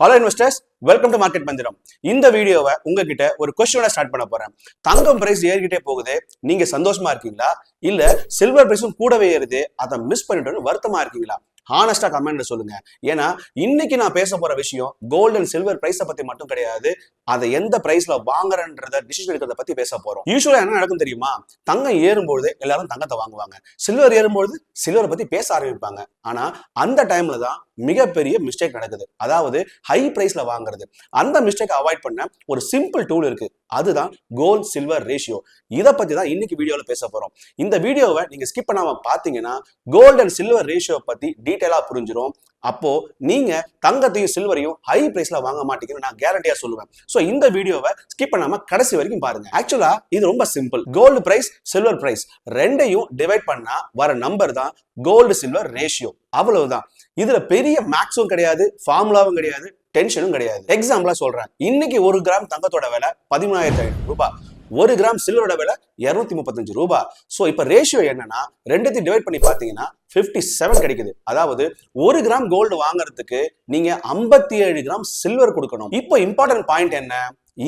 Hello investors welcome to market மந்திரம் இந்த வீடியோவை உங்ககிட்ட ஒரு கொஸ்டினோட ஸ்டார்ட் பண்ண போறேன். தங்கம் பிரைஸ் ஏறிக்கிட்டே போகுது. நீங்க சந்தோஷமா இருக்கீங்களா? இல்ல சில்வர் பிரைஸும் கூடவே ஏறுது. அதை மிஸ் பண்ணிட்டோன்னு வருத்தமா இருக்கீங்களா? ஹானஸ்டா கமெண்ட்ல சொல்லுங்க. ஏன்னா இன்னைக்கு நான் பேச போற விஷயம் கோல்டு அண்ட் சில்வர் பிரைஸை பத்தி மட்டும் கிடையாது. அதை எந்த பிரைஸ்ல வாங்குறன்றத டிசிஷன் எடுக்கிறத பத்தி பேச போறோம். யூஸ்வலா என்ன நடக்கும் தெரியுமா? தங்கம் ஏறும்பொழுது எல்லாரும் தங்கத்தை வாங்குவாங்க. சில்வர் ஏறும்பொழுது சில்வரை பத்தி பேச ஆரம்பிப்பாங்க. ஆனா அந்த டைம்ல தான் மிகப்பெரிய மிஸ்டேக் நடக்குது. அதாவது ஹை பிரைஸ்ல வாங்குறது. அந்த மிஸ்டேக் அவாய்ட் பண்ண ஒரு சிம்பிள் டூல் இருக்கு. அதுதான் கோல்ட் சில்வர் ரேஷியோ இதை பத்தி தான் இன்னைக்கு வீடியோவில் பேச போறோம். இந்த வீடியோவை நீங்க ஸ்கிப் பண்ணாம பாத்தீங்கன்னா கோல்ட் அண்ட் சில்வர் ரேஷியோ பத்தி டீட்டெயிலா புரிஞ்சிடும் அப்போ நீங்க தங்கத்தையும் சில்வரையும் ஹை பிரைஸ்ல வாங்க மாட்டீங்கன்னு நான் கேரண்டியா சொல்லுவேன். சோ இந்த வீடியோவை ஸ்கிப் பண்ணாம கடைசி வரைக்கும் பாருங்க. ஆக்சுவலா இது ரொம்ப simple gold price silver price ரெண்டையும் டிவைட் பண்ணா வர நம்பர் தான் கோல்டு சில்வர் ரேஷியோ அவ்வளவுதான். இதுல பெரிய மேக்ஸும் கிடையாது ஃபார்முலாவும் கிடையாது டென்ஷனும் கிடையாது. எக்ஸாம்பிளா சொல்றேன். இன்னைக்கு ஒரு கிராம் தங்கத்தோட விலை பதிமூணாயிரத்தி ஐநூறு ரூபாய். ஒரு கிராம் சில்வரோட விலை இரநூத்தி முப்பத்தஞ்சு ரூபாய் ஸோ இப்போ ரேஷியோ என்னன்னா ரெண்டுத்தையும் டிவைட் பண்ணி பார்த்தீங்கன்னா ஃபிஃப்டி செவன் கிடைக்குது. அதாவது ஒரு கிராம் கோல்டு வாங்குறதுக்கு நீங்க ஐம்பத்தி ஏழு கிராம் சில்வர் கொடுக்கணும். இப்போ இம்பார்ட்டன்ட் பாயிண்ட் என்ன?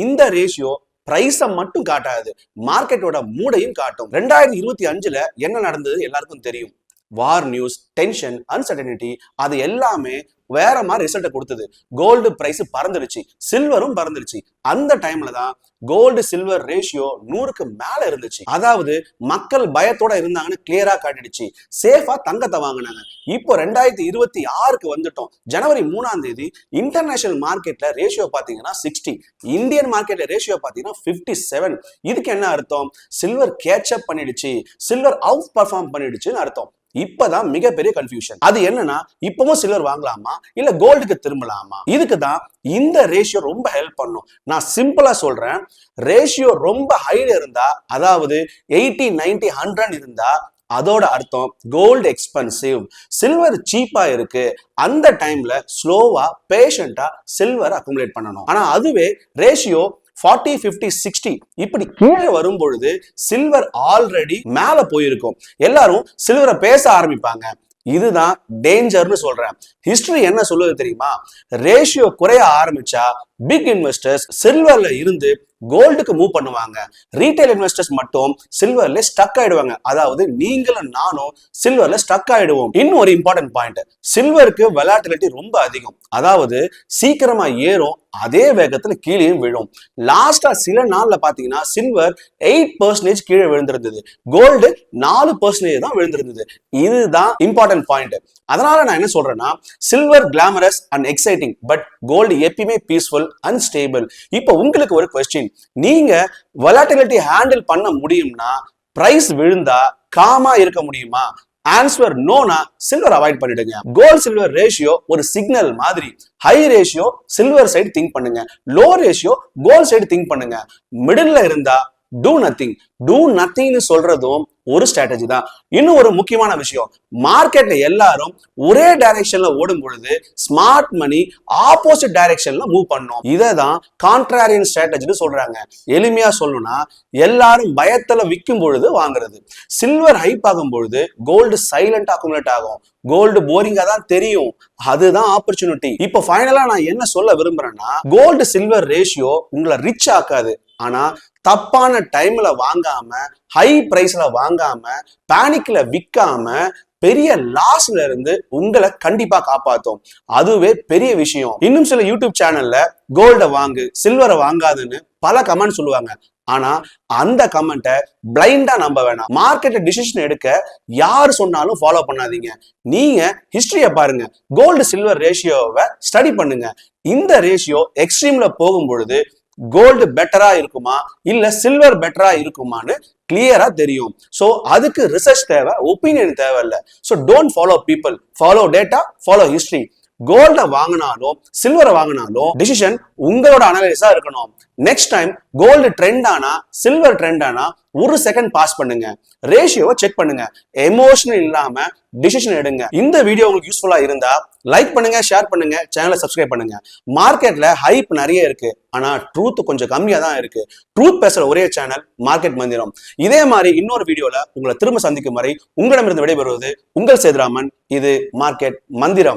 இந்த ரேஷியோ பிரைஸை மட்டும் காட்டாது மார்க்கெட்டோட மூடையும் காட்டும். ரெண்டாயிரத்தி இருபத்தி அஞ்சுல என்ன நடந்தது? எல்லாருக்கும் தெரியும். வார் நியூஸ் டென்ஷன் அன்சர்டனிட்டி அது எல்லாமே வேற மாதிரி ரிசல்ட்டை கொடுத்தது. கோல்டு பிரைஸ் பறந்துடுச்சு சில்வரும் பறந்துடுச்சு அந்த டைம்ல தான் கோல்டு சில்வர் ரேஷியோ நூறுக்கு மேல இருந்துச்சு. அதாவது மக்கள் பயத்தோட இருந்தாங்கன்னு கிளியரா காட்டிடுச்சு. சேஃபா தங்கத்தை வாங்கினாங்க. இப்போ ரெண்டாயிரத்தி இருபத்தி ஆறுக்கு வந்துட்டோம். ஜனவரி மூணாம் தேதி இன்டர்நேஷனல் மார்க்கெட்ல ரேஷியோ பாத்தீங்கன்னா சிக்ஸ்டி இந்தியன் மார்க்கெட்ல ரேஷியோ பாத்தீங்கன்னா பிப்டி செவன் இதுக்கு என்ன அர்த்தம்? சில்வர் கேட்சப் பண்ணிடுச்சு. சில்வர் அவுட் பர்ஃபார்ம் பண்ணிடுச்சுன்னு அர்த்தம். இப்பதான் மிகப்பெரிய கன்ஃபியூஷன் அது என்னன்னா இப்பவும் சில்வர் வாங்கலாமா? இல்ல கோல்டுக்கு திரும்பலாமா? இதுக்கு தான் இந்த ரேஷியோ ரொம்ப ஹெல்ப் பண்ணும். நான் சிம்பிளா சொல்றேன். ரேஷியோ ரொம்ப ஹைல இருந்தா அதாவது எயிட்டி நைன்டி ஹண்ட்ரட் இருந்தா அதோட அர்த்தம் கோல்டு எக்ஸ்பென்சிவ் சில்வர் சீப்பா இருக்கு. அந்த டைம்ல ஸ்லோவா பேஷண்டா சில்வர் அக்குமுலேட் பண்ணணும். ஆனா அதுவே ரேஷியோ ஃபார்ட்டி ஃபிஃப்டி சிக்ஸ்டி இப்படி கீழே வரும் பொழுது சில்வர் ஆல்ரெடி மேல போயிருக்கும். எல்லாரும் சில்வரை பேச ஆரம்பிப்பாங்க. இதுதான் டேஞ்சர்னு சொல்றேன். ஹிஸ்டரி என்ன சொல்லுது தெரியுமா? ரேஷியோ குறைய ஆரம்பிச்சா பிக் இன்வெஸ்டர்ஸ் சில்வர்ல இருந்து கோல்டுக்கு மூவ் பண்ணுவாங்க. ரீட்டைல் இன்வெஸ்டர்ஸ் மட்டும் சில்வர்ல ஸ்டக் ஆயிடுவாங்க. அதாவது நீங்களும் நானும் சில்வர்ல ஸ்டக் ஆயிடுவோம். இன்னும் ஒரு இம்பார்ட்டன்ட் பாயிண்ட் சில்வருக்கு வெலாட்டிலிட்டி ரொம்ப அதிகம். அதாவது சீக்கிரமா ஏறும் அதே வேகத்துல கீழே விழும். லாஸ்டா சில நாள்ல பாத்தீங்கன்னா சில்வர் எயிட் பர்சன்டேஜ் கீழே விழுந்திருந்தது. கோல்டு நாலு பர்சன்டேஜ் தான் விழுந்திருந்தது. இதுதான் இம்பார்ட்டன்ட் பாயிண்ட் அதனால நான் என்ன சொல்றேன்னா silver glamorous and exciting but gold எப்பயுமே பீஸ்ஃபுல் அன்ஸ்டேபிள் இப்போ உங்களுக்கு ஒரு கொஸ்டின் நீங்க வலாட்டிலிட்டி ஹேண்டில் பண்ண முடியும்னா பிரைஸ் விழுந்தா காமா இருக்க முடியுமா? ஆன்சர் நோனா சில்வர் அவாய்ட் பண்ணிடுங்க. கோல்ட் சில்வர் ரேஷியோ ஒரு சிக்னல் மாதிரி. High ratio silver side think பண்ணுங்க. Low ratio gold side think பண்ணுங்க. மிடில்ல இருந்தா டூ நத்திங் டூ நத்திங்னு சொல்றதும் ஒரு ஸ்ட்ராட்டஜி தான். இன்னும் ஒரு முக்கியமான விஷயம். மார்க்கெட்ல எல்லாரும் ஒரே டைரக்ஷன்ல ஓடும் பொழுது ஸ்மார்ட் மணி ஆப்போசிட் டைரக்ஷன்ல மூவ் பண்ணும். இதை தான் கான்ட்ராரியன் ஸ்ட்ராட்டஜின்னு சொல்றாங்க. எளிமையா சொல்லணும்னா எல்லாரும் பயத்துல விற்கும் பொழுது வாங்குறது. சில்வர் ஹைப் ஆகும் பொழுது கோல்டு சைலண்ட் அக்குமுலேட் ஆகும். கோல்டு போரிங்கா தான் தெரியும். அதுதான் ஆப்பர்ச்சுனிட்டி இப்போ ஃபைனலா நான் என்ன சொல்ல விரும்புறேன்னா கோல்டு சில்வர் ரேஷியோ உங்களை ரிச் ஆக்காது. ஆனா தப்பான டைம்ல வாங்காம ஹை பிரைஸ்ல வாங்காம பேனிக்ல விற்காம பெரிய லாஸ்ல இருந்து உங்களை கண்டிப்பா காப்பாத்தும். அதுவே பெரிய விஷயம். இன்னும் சில யூடியூப் சேனல்ல கோல்ட வாங்கு சில்வரை வாங்காதுன்னு பல கமெண்ட் சொல்லுவாங்க. ஆனா அந்த கமெண்ட்டை பிளைண்டா நம்ப வேணாம். மார்க்கெட்ல டிசிஷன் எடுக்க யார் சொன்னாலும் ஃபாலோ பண்ணாதீங்க. நீங்க ஹிஸ்டரிய பாருங்க. கோல்டு சில்வர் ரேஷியோவை ஸ்டடி பண்ணுங்க. இந்த ரேஷியோ எக்ஸ்ட்ரீம்ல போகும் பொழுது கோல்டு பெட்டரா இருக்குமா? இல்ல சில்வர் பெட்டரா இருக்குமான்னு கிளியரா தெரியும். ஸோ அதுக்கு ரிசர்ச் தேவை ஒப்பீனியன் தேவையில்ல. So don't follow people follow data follow history கோல்டை வாங்கினாலும் சில்வரை வாங்கினாலும் டிசிஷன் உங்களோட அனலைஸா இருக்கணும். நெக்ஸ்ட் டைம் கோல்டு ட்ரெண்ட் ஆனா சில்வர் ட்ரெண்ட் ஆனா ஒரு செகண்ட் பாஸ் பண்ணுங்க. ரேஷியோவை செக் பண்ணுங்க. எமோஷனல் இல்லாம டிசிஷன் எடுங்க. இந்த வீடியோ உங்களுக்கு யூஸ்ஃபுல்லா இருந்தா லைக் பண்ணுங்க ஷேர் பண்ணுங்க சேனலை சப்ஸ்கிரைப் பண்ணுங்க. மார்க்கெட்ல ஹைப் நிறைய இருக்கு. ஆனா ட்ரூத் கொஞ்சம் கம்மியா தான் இருக்கு. ட்ரூத் பேசுற ஒரே சேனல் மார்க்கெட் மந்திரம். இதே மாதிரி இன்னொரு வீடியோல உங்களை திரும்ப சந்திக்கும் வரை உங்களிடமிருந்து விடைபெறுவது உங்கள் சேதுராமன். இது மார்க்கெட் மந்திரம்.